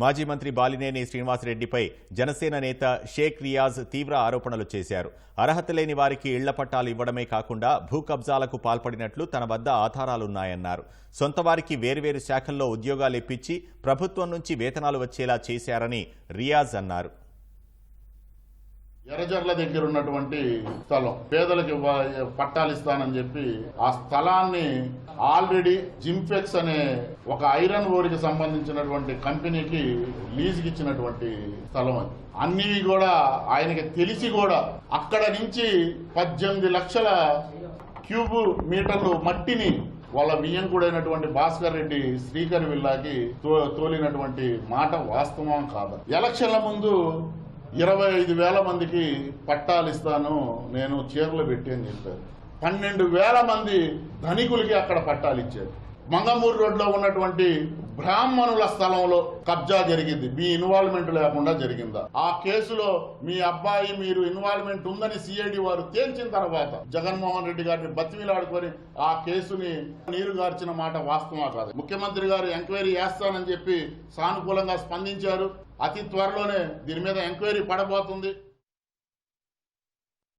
మాజీ మంత్రి బాలినేని శ్రీనివాసరెడ్డిపై జనసేన నేత షేక్ రియాజ్ తీవ్ర ఆరోపణలు చేశారు. అర్హత లేని వారికి ఇళ్ళ పట్టాలు ఇవ్వడమే కాకుండా భూ కబ్జాలకు పాల్పడినట్లు తన వద్ద ఆధారాలున్నాయన్నారు. సొంత వారికి వేర్వేరు శాఖల్లో ఉద్యోగాలు ఇప్పించి ప్రభుత్వం నుంచి వేతనాలు వచ్చేలా చేశారని రియాజ్ అన్నారు. ఎర్రజర్ల దగ్గర ఉన్నటువంటి స్థలం. పేదలకు పట్టాలు ఇస్తానని చెప్పి ఆ స్థలాన్ని ఆల్రెడీ జింఫెక్స్ అనే ఒక ఐరన్ ఓరికి సంబంధించినటువంటి కంపెనీకి లీజుకి ఇచ్చినటువంటి స్థలం అది. అన్ని కూడా ఆయనకి తెలిసి కూడా అక్కడ నుంచి పద్దెనిమిది లక్షల క్యూబ్ మీటర్లు మట్టిని వాళ్ళ వియ్యంకుడైనటువంటి భాస్కర్ రెడ్డి శ్రీకర్ విల్లాకి తో- తోలినటువంటి మాట వాస్తవం కాదు. ఎలక్షన్ల ముందు ఇరవై ఐదు వేల మందికి పట్టాలు ఇస్తాను నేను చీరలు పెట్టి అని చెప్పారు. పన్నెండు వేల మంది ధనికులకి అక్కడ పట్టాలు ఇచ్చారు. మంగమూరు రోడ్లో ఉన్నటువంటి బ్రాహ్మణుల స్థలంలో కబ్జా జరిగింది. మీ ఇన్వాల్వ్మెంట్ లేకుండా జరిగిందా? ఆ కేసులో మీ అబ్బాయి మీరు ఇన్వాల్వ్మెంట్ ఉందని సిఐడి వారు తేల్చిన తర్వాత జగన్మోహన్ రెడ్డి గారిని బతిమిలాడుకొని ఆ కేసుని నీరు గార్చిన మాట వాస్తవా కాదు? ముఖ్యమంత్రి గారు ఎంక్వైరీ చేస్తానని చెప్పి సానుకూలంగా స్పందించారు. అతి త్వరలోనే దీని మీద ఎంక్వైరీ పడబోతుంది.